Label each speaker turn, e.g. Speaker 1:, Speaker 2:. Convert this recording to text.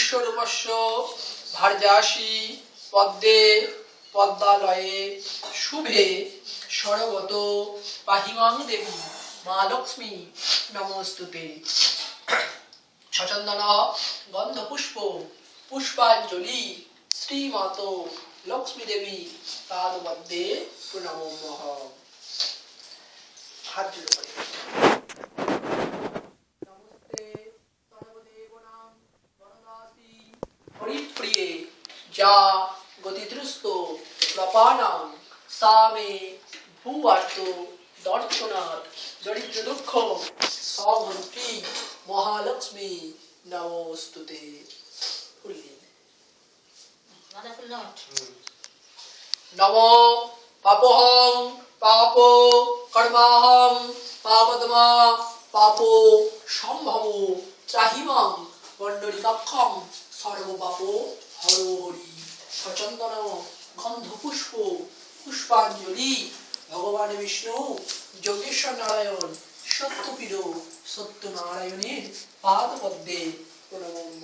Speaker 1: বিশ্বরূপস্য ভার্যাসী পদ্মে পদ্মালয়ে শুভে সরগত পাহিমাং দেবী মা লক্ষ্মী। নমস্তুতে। সচন্দন, গন্ধপুষ্প, পুষ্পাঞ্জলি, শ্রীমাত লক্ষ্মী দেবী পাদপদ্মে প্রণমঃ। হাত জোড় যা গতিদ্রুস্ত প্রপানাম সা মে ভূয়ার্ত দর্শনাথ দরিদ্র দুঃখ সভন্তি মহালক্ষ্মী নমস্তুতে। নম পাপহং পাপ কর্মাহং পাপদমা পাপ সম্ভব চাহিমাং পণ্ডরিকাক্ষম সর্বপাপ হর। হরি সচন্দন গন্ধ পুষ্প পুষ্পাঞ্জলি। ভগবান বিষ্ণু যোগেশ্বর নারায়ণ সত্যপীর নারায়ণের পাদ পদ্মে প্রণম